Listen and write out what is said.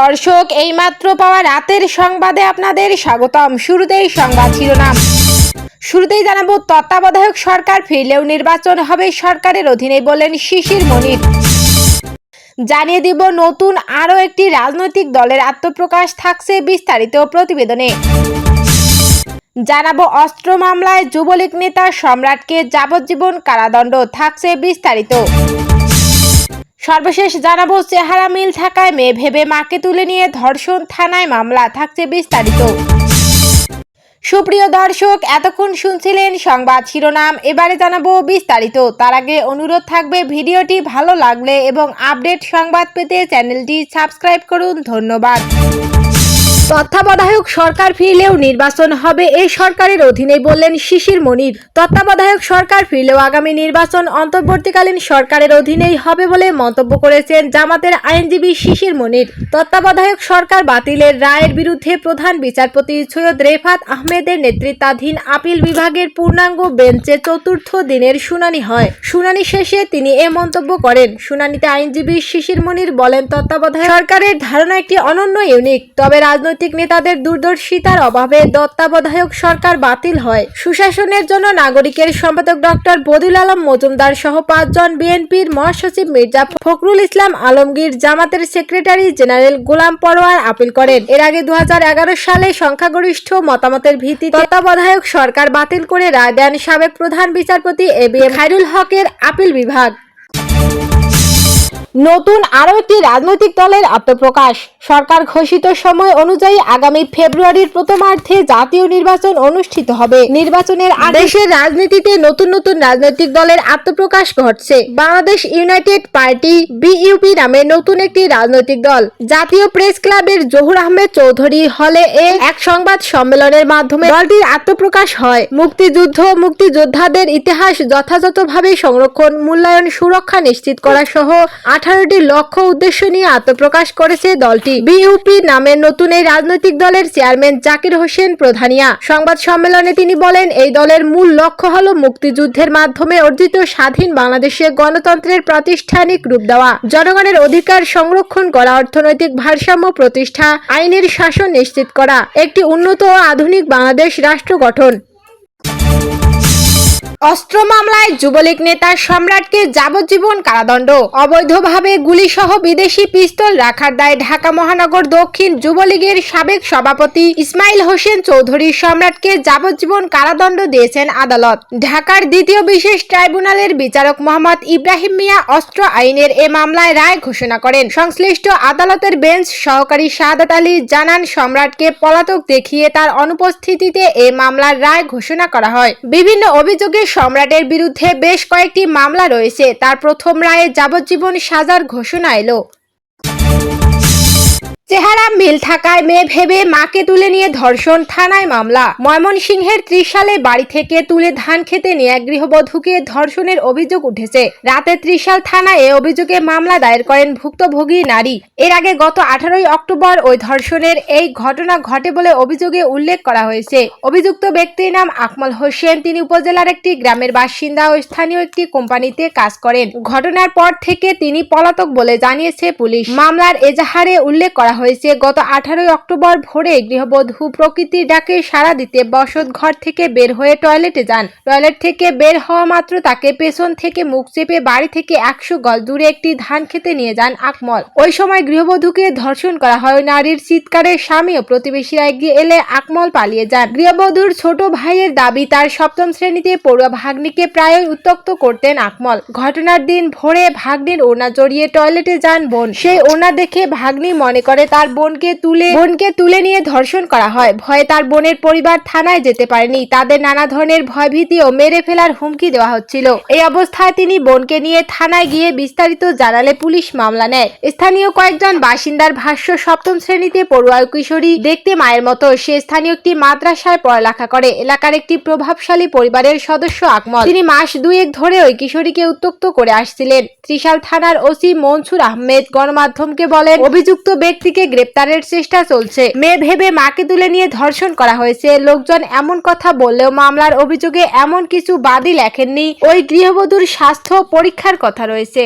দর্শক, এইমাত্র পাওয়া রাতের সংবাদে আপনাদের স্বাগতম। শুরুতেই সংবাদ শিরোনাম। শুরুতেই জানাব, তত্ত্বাবধায়ক সরকার ফিরলেও নির্বাচন হবে সরকারের অধীনে বলেন শিশির মনির। জানিয়ে দিব, নতুন আরও একটি রাজনৈতিক দলের আত্মপ্রকাশ থাকছে বিস্তারিত প্রতিবেদনে। জানাব, অস্ত্র মামলায় যুবলীগ নেতা সম্রাটকে যাবজ্জীবন কারাদণ্ড থাকছে বিস্তারিত। সর্বশেষ জানাব, চেহারা মিল থাকায় মেয়ে ভেবে মাকে তুলে নিয়ে ধর্ষণ থানায় মামলা থাকছে বিস্তারিত। সুপ্রিয় দর্শক, এতক্ষণ শুনছিলেন সংবাদ শিরোনাম, এবারে জানাব বিস্তারিত। তার আগে অনুরোধ থাকবে, ভিডিওটি ভালো লাগলে এবং আপডেট সংবাদ পেতে চ্যানেলটি সাবস্ক্রাইব করুন। ধন্যবাদ। তত্ত্বাবধায়ক সরকার ফিরলেও নির্বাচন হবে এই সরকারের অধীনে বললেন শিশির মনির। তত্ত্বাবধায়ক সরকার ফিরলেও আগামী নির্বাচন অন্তর্বর্তীকালীন সরকারের অধীনেই হবে বলে মন্তব্য করেছেন জামাতের আইনজীবী শিশির মনির। তত্ত্বাবধায়ক সরকার বাতিলের রায়ের বিরুদ্ধে প্রধান বিচারপতি সৈয়দ রেফাত আহমেদের নেতৃত্বাধীন আপিল বিভাগের পূর্ণাঙ্গ বেঞ্চে চতুর্থ দিনের শুনানি হয়। শুনানি শেষে তিনি এ মন্তব্য করেন। শুনানিতে আইনজীবী শিশির মনির বলেন, তত্ত্বাবধায়ক সরকারের ধারণা একটি অনন্য, ইউনিক। তবে রাজনৈতিক নেতাদের দূরদর্শিতার অভাবে তত্ত্বাবধায়ক সরকার বাতিল হয়। সুশাসনের জন্য নাগরিকের সম্পাদক ডক্টর বদিল আলম মজুমদার সহ পাঁচজন বিএনপির মহাসচিব মির্জা ফখরুল ইসলাম আলমগীর জামাতের secretary general Golam Parwar appeal করেন। এর আগে দু হাজার এগারো সালে সংখ্যাগরিষ্ঠ মতামতের ভিত্তিতে তত্ত্বাবধায়ক সরকার বাতিল করে রায় দেন সাবেক প্রধান বিচারপতি এ বি এম হকের আপিল বিভাগ। নতুন আরও একটি রাজনৈতিক দলের আত্মপ্রকাশ। সরকার ঘোষিত সময় অনুযায়ী আগামী ফেব্রুয়ারির প্রথমার্ধে জাতীয় নির্বাচন অনুষ্ঠিত হবে। নির্বাচনের দেশের রাজনীতিতে নতুন নতুন রাজনৈতিক দলের আত্মপ্রকাশ ঘটছে। বাংলাদেশ ইউনাইটেড পার্টি, বিইউপি নামে নতুন একটি রাজনৈতিক দল। জাতীয় প্রেস ক্লাবের জহুর আহমেদ চৌধুরী হলে এ এক সংবাদ সম্মেলনের মাধ্যমে দলটির আত্মপ্রকাশ হয়। মুক্তিযুদ্ধ, মুক্তিযোদ্ধাদের ইতিহাস যথাযথভাবে সংরক্ষণ, মূল্যায়ন, সুরক্ষা নিশ্চিত করা সহ আঠারোটি লক্ষ্য উদ্দেশ্য নিয়ে আত্মপ্রকাশ করেছে দলটি। বিইউপি নামের নতুন এই রাজনৈতিক দলের চেয়ারম্যান জাকির হোসেন প্রধানিয়া। সংবাদ সম্মেলনে তিনি বলেন, এই দলের মূল লক্ষ্য হল মুক্তিযুদ্ধের মাধ্যমে অর্জিত স্বাধীন বাংলাদেশে গণতন্ত্রের প্রাতিষ্ঠানিক রূপ দেওয়া। জনগণের অধিকার সংরক্ষণ করা, অর্থনৈতিক ভারসাম্য প্রতিষ্ঠা, আইনের শাসন নিশ্চিত করা, একটি উন্নত ও আধুনিক বাংলাদেশ রাষ্ট্র গঠন। অস্ত্র মামলায় যুবলীগ নেতা সম্রাটকে যাবজ্জীবন কারাদণ্ড। অবৈধভাবে গুলিসহ বিদেশি পিস্তল রাখার দায় ঢাকা মহানগর দক্ষিণ যুবলীগের সাবেক সভাপতি ইসমাইল হোসেন চৌধুরী সম্রাটকে যাবজ্জীবন কারাদণ্ড দিয়েছেন আদালত। ঢাকার দ্বিতীয় বিশেষ ট্রাইব্যুনালের বিচারক মোহাম্মদ ইব্রাহিম মিয়া অস্ত্র আইনের এ মামলায় রায় ঘোষণা করেন। সংশ্লিষ্ট আদালতের বেঞ্চ সহকারী শাহাদাত আলী জানান, সম্রাটকে পলাতক দেখিয়ে তার অনুপস্থিতিতে এ মামলার রায় ঘোষণা করা হয়। বিভিন্ন অভিযোগে সম্রাটের বিরুদ্ধে বেশ কয়েকটি মামলা রয়েছে। তার প্রথম রায়ে যাবজ্জীবন সাজার ঘোষণা এলো। চেহারা মিল থাকায় মেয়ে ভেবে মাকে তুলে নিয়ে ধর্ষণ, থানায় মামলা। ময়মনসিংহের ত্রিশ সালে বাড়ি থেকে তুলে ধান খেতে নিয়ে গৃহবধূকে ধর্ষণের অভিযোগ উঠেছে। রাতে ত্রিশাল থানায় এ অভিযোগে মামলা দায়ের করেন ভুক্তভোগী নারী। এর আগে গত আঠারোই অক্টোবর ওই ধর্ষণের এই ঘটনা ঘটে বলে অভিযোগে উল্লেখ করা হয়েছে। অভিযুক্ত ব্যক্তির নাম আকমল হোসেন। তিনি উপজেলার একটি গ্রামের বাসিন্দা ও স্থানীয় একটি কোম্পানিতে কাজ করেন। ঘটনার পর থেকে তিনি পলাতক বলে জানিয়েছে পুলিশ। মামলার এজাহারে উল্লেখ করা হয়েছে। গত আঠারোই অক্টোবর ভোরে গৃহবধূ প্রকৃতির ডাকে সাড়া দিতে বসত ঘর থেকে বের হয়ে টয়লেটে যান। টয়লেট থেকে বের হওয়া মাত্র তাকে পেছন থেকে মুখ চেপে বাড়ি থেকে একশো গজ দূরে একটি ধান খেতে নিয়ে যান আকমল। ওই সময় গৃহবধূকে ধর্ষণ করা হয়। নারীর চিৎকারে স্বামী ও প্রতিবেশীরা এগিয়ে এলে আকমল পালিয়ে যান। গৃহবধূর ছোট ভাইয়ের দাবি, তার সপ্তম শ্রেণীতে পড়ুয়া ভাগ্নিকে প্রায়ই উত্তক্ত করতেন আকমল। ঘটনার দিন ভোরে ভাগ্নির ওনা জড়িয়ে টয়লেটে যান বোন। সেই ওনা দেখে ভাগ্নি মনে করে তার বোনকে তুলে বোনকে তুলে নিয়ে ধর্ষণ করা হয়। ভয়ে তার বোনের পরিবার থানায় যেতে পারেনি। তাদের নানা ধরনের ভয়ভীতি ও মেরে ফেলার হুমকি দেওয়া হচ্ছিল। এই অবস্থায় তিনি বোনকে নিয়ে থানায় গিয়ে বিস্তারিত জানালে পুলিশ মামলা নেয়। স্থানীয় কয়েকজন বাসিন্দার ভাষ্য, সপ্তম শ্রেণীতে পড়ুয়া কিশোরী দেখতে মায়ের মতো। সে স্থানীয় একটি মাদ্রাসায় পড়ালেখা করে। এলাকার একটি প্রভাবশালী পরিবারের সদস্য আকমল। তিনি মাস দুয়েক ধরে ওই কিশোরীকে উত্তক্ত করে আসছিলেন। ত্রিশাল থানার ওসি মনসুর আহমেদ গণমাধ্যমকে বলেন, অভিযুক্ত ব্যক্তিকে গ্রেপ্তারের চেষ্টা চলছে। মেয়ে ভেবে মাকে তুলে নিয়ে ধর্ষণ করা হয়েছে। লোকজন এমন কথা বললেও মামলার অভিযোগে এমন কিছু বাদী লেখেননি। ওই গৃহবধূর স্বাস্থ্য পরীক্ষার কথা রয়েছে।